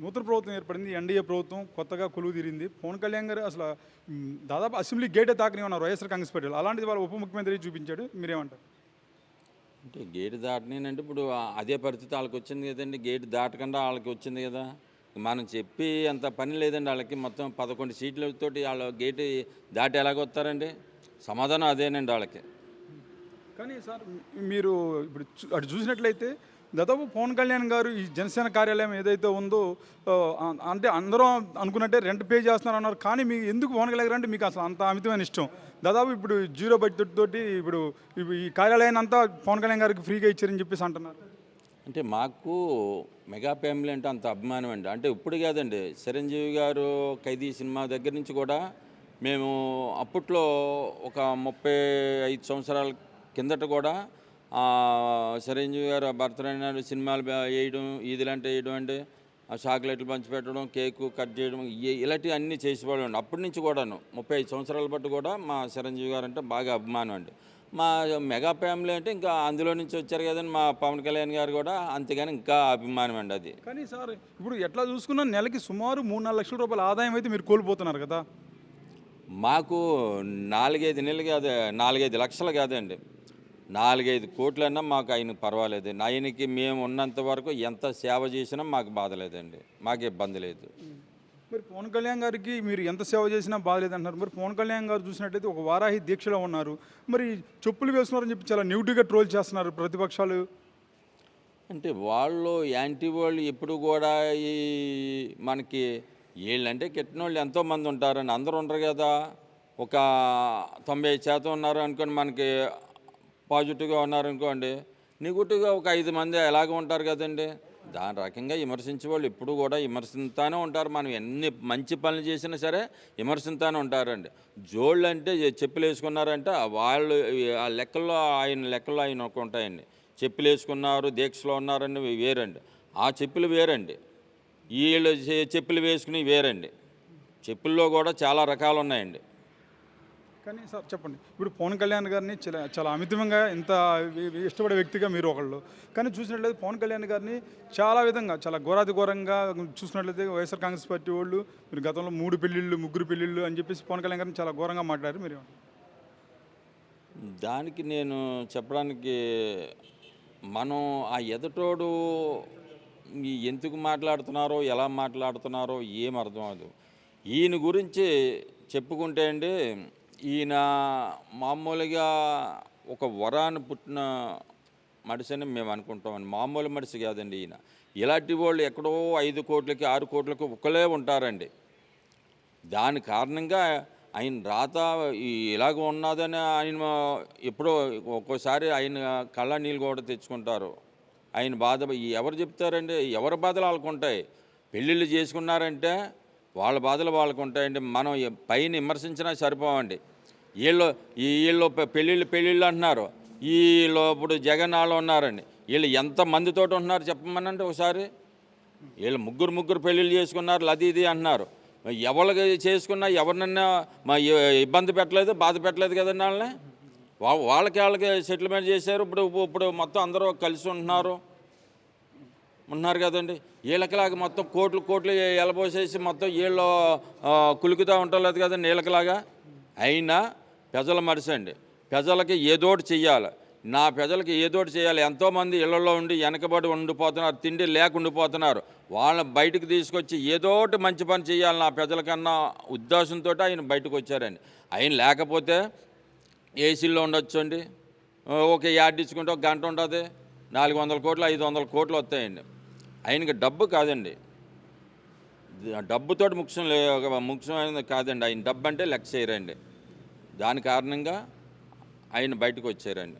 నూతన ప్రభుత్వం ఏర్పడింది ఎన్డీఏ ప్రభుత్వం కొత్తగా కొలువు తీరింది. పవన్ కళ్యాణ్ గారు అసలు దాదాపు అసెంబ్లీ గేటే తాకని ఉన్నారు వైఎస్ఆర్ కాంగ్రెస్ పార్టీలో. అలాంటిది వాళ్ళ ఉప ముఖ్యమంత్రి చూపించాడు? మీరేమంటారు? అంటే గేట్ దాటనేనంటే ఇప్పుడు అదే పరిస్థితి వాళ్ళకి వచ్చింది కదండి. గేట్ దాటకుండా వాళ్ళకి వచ్చింది కదా. మనం చెప్పి అంత పని లేదండి వాళ్ళకి. మొత్తం పదకొండు సీట్లతోటి వాళ్ళ గేటు దాటి ఎలాగొస్తారండి? సమాధానం అదేనండి వాళ్ళకి. కానీ సార్ మీరు ఇప్పుడు అటు చూసినట్లయితే దాదాపు పవన్ కళ్యాణ్ గారు ఈ జనసేన కార్యాలయం ఏదైతే ఉందో అంటే అందరూ అనుకున్నట్టే రెంట్ పే చేస్తున్నారు అన్నారు కానీ మీకు ఎందుకు పవన్ కళ్యాణ్ గారు అంటే మీకు అసలు అంత అమితమైన ఇష్టం. దాదాపు ఇప్పుడు జీరో బడ్జెట్ తోటి ఇప్పుడు ఈ కార్యాలయాన్ని అంతా పవన్ కళ్యాణ్ గారికి ఫ్రీగా ఇచ్చారని చెప్పేసి అంటున్నారు. అంటే మాకు మెగా ఫ్యామిలీ అంటే అంత అభిమానం అండి. అంటే ఇప్పుడు కాదండి చిరంజీవి గారు ఖైదీ సినిమా దగ్గర నుంచి కూడా మేము అప్పట్లో ఒక ముప్పై ఐదు సంవత్సరాల కిందట కూడా చిరంజీవి గారు బర్త్డే నాడు సినిమాలు వేయడం ఈదులంటే వేయడం అంటే ఆ చాక్లెట్లు పంచిపెట్టడం కేకు కట్ చేయడం ఇలాంటివి అన్నీ చేసేవాళ్ళు అండి. అప్పటి నుంచి కూడాను ముప్పై ఐదు సంవత్సరాల బట్టి కూడా మా చిరంజీవి గారు అంటే బాగా అభిమానం అండి. మా మెగా ఫ్యామిలీ అంటే ఇంకా అందులో నుంచి వచ్చారు కదండి మా పవన్ కళ్యాణ్ గారు కూడా అంతేగాని ఇంకా అభిమానం అండి అది. కానీ సార్ ఇప్పుడు ఎట్లా చూసుకున్నా నెలకి సుమారు మూడు నాలుగు లక్షల రూపాయల ఆదాయం అయితే మీరు కోల్పోతున్నారు కదా. మాకు నాలుగైదు నెలలు కాదు నాలుగైదు లక్షలు కాదండి. నాలుగైదు కోట్లన్నా మాకు ఆయన పర్వాలేదు. ఆయనకి మేము ఉన్నంత వరకు ఎంత సేవ చేసినా మాకు బాధ లేదండి. మాకు ఇబ్బంది లేదు. మరి పవన్ కళ్యాణ్ గారికి మీరు ఎంత సేవ చేసినా బాధలేదంటున్నారు మరి పవన్ కళ్యాణ్ గారు చూసినట్టయితే ఒక వారాహి దీక్షలో ఉన్నారు. మరి చెప్పులు వేస్తున్నారని చెప్పి చాలా నెగిటివ్గా ట్రోల్ చేస్తున్నారు ప్రతిపక్షాలు. అంటే వాళ్ళు యాంటీ వాళ్ళు ఎప్పుడు కూడా ఈ మనకి వీళ్ళంటే కెట్టిన వాళ్ళు ఎంతోమంది ఉంటారండి అందరూ ఉండరు కదా. ఒక తొంభై ఐదు శాతం ఉన్నారు అనుకోండి మనకి పాజిటివ్గా ఉన్నారనుకోండి నెగిటివ్గా ఒక ఐదు మంది ఎలాగ ఉంటారు కదండి? దాని రకంగా విమర్శించే వాళ్ళు ఎప్పుడు కూడా విమర్శిస్తానే ఉంటారు. మనం ఎన్ని మంచి పనులు చేసినా సరే విమర్శిస్తానే ఉంటారండి. జోళ్ళు అంటే చెప్పులు వేసుకున్నారంటే వాళ్ళు ఆ లెక్కల్లో ఆయన లెక్కల్లో ఆయన ఒక ఉంటాయండి. చెప్పులు వేసుకున్నారు దీక్షలో ఉన్నారని వేరండి. ఆ చెప్పులు వేరండి. వీళ్ళు చెప్పులు వేసుకుని వేరండి. చెప్పుల్లో కూడా చాలా రకాలు ఉన్నాయండి కానీ సార్ చెప్పండి. ఇప్పుడు పవన్ కళ్యాణ్ గారిని చాలా చాలా అమితంగా ఇంత ఇష్టపడే వ్యక్తిగా మీరు ఒకళ్ళు. కానీ చూసినట్లయితే పవన్ కళ్యాణ్ గారిని చాలా విధంగా చాలా ఘోరాతి ఘోరంగా చూసినట్లయితే వైఎస్ఆర్ కాంగ్రెస్ పార్టీ వాళ్ళు మీరు గతంలో మూడు పెళ్ళిళ్ళు ముగ్గురు పెళ్ళిళ్ళు అని చెప్పేసి పవన్ కళ్యాణ్ గారిని చాలా ఘోరంగా మాట్లాడారు. మీరు దానికి నేను చెప్పడానికి మనం ఆ ఎదుటోడు ఎందుకు మాట్లాడుతున్నారో ఎలా మాట్లాడుతున్నారో ఏం అర్థం కాదు ఈయన గురించి చెప్పుకుంటే అండి ఈయన మామూలుగా ఒక వరాన్ని పుట్టిన మడిసని అని మేము అనుకుంటామండి మామూలు మడిసి కాదండి ఈయన. ఇలాంటి వాళ్ళు ఎక్కడో ఐదు కోట్లకి ఆరు కోట్లకి ఒకలే ఉంటారండి. దాని కారణంగా ఆయన రాత ఇలాగ ఉన్నదని ఆయన ఎప్పుడో ఒక్కోసారి ఆయన కళ్ళ నీళ్ళు కూడా తెచ్చుకుంటారు. ఆయన బాధ ఎవరు చెప్తారండి? ఎవరి బాధలు ఆలుకుంటాయి పెళ్ళిళ్ళు చేసుకున్నారంటే వాళ్ళ బాధలు వాళ్ళకు ఉంటాయండి. మనం పైన విమర్శించినా సరిపోవండి. వీళ్ళు వీళ్ళు పెళ్ళిళ్ళు పెళ్ళిళ్ళు అంటున్నారు. వీళ్ళు ఇప్పుడు జగన్ వాళ్ళు ఉన్నారండి. వీళ్ళు ఎంత మందితోటి ఉంటున్నారు చెప్పమనండి ఒకసారి. వీళ్ళు ముగ్గురు ముగ్గురు పెళ్ళిళ్ళు చేసుకున్నారు అది ఇది అంటున్నారు. ఎవరికి చేసుకున్నా ఎవరినన్నా మా ఇబ్బంది పెట్టలేదు బాధ పెట్టలేదు కదండి వాళ్ళని? వాళ్ళకి వాళ్ళకి సెటిల్మెంట్ చేశారు. ఇప్పుడు ఇప్పుడు మొత్తం అందరూ కలిసి ఉంటున్నారు. ఉన్నారు కదండి. వీళ్ళకిలాగా మొత్తం కోట్లు కోట్లు ఎలబోసేసి మొత్తం వీళ్ళు కులుకుతూ ఉండలేదు కదండి వీళ్ళకిలాగా అయినా ప్రజల మరిసండి ప్రజలకి ఏదోటి చెయ్యాలి. నా ప్రజలకి ఏదోటి చేయాలి ఎంతోమంది ఇళ్ళలో ఉండి వెనకబడి ఉండిపోతున్నారు తిండి లేకుండిపోతున్నారు వాళ్ళని బయటకు తీసుకొచ్చి ఏదోటి మంచి పని చేయాలి నా ప్రజలకన్నా ఉద్దేశంతో ఆయన బయటకు వచ్చారండి. ఆయన లేకపోతే ఏసీల్లో ఉండొచ్చు అండి ఒక యాడ్ ఇచ్చుకుంటే ఒక గంట ఉంటుంది. నాలుగు వందల కోట్లు ఐదు వందల కోట్లు వస్తాయండి. ఆయనకి డబ్బు కాదండి. డబ్బుతో ముఖ్యం లే ముఖ్యమైనది కాదండి. ఆయన డబ్బు అంటే లెక్క చేయరండి. దాని కారణంగా ఆయన బయటకు వచ్చారండి.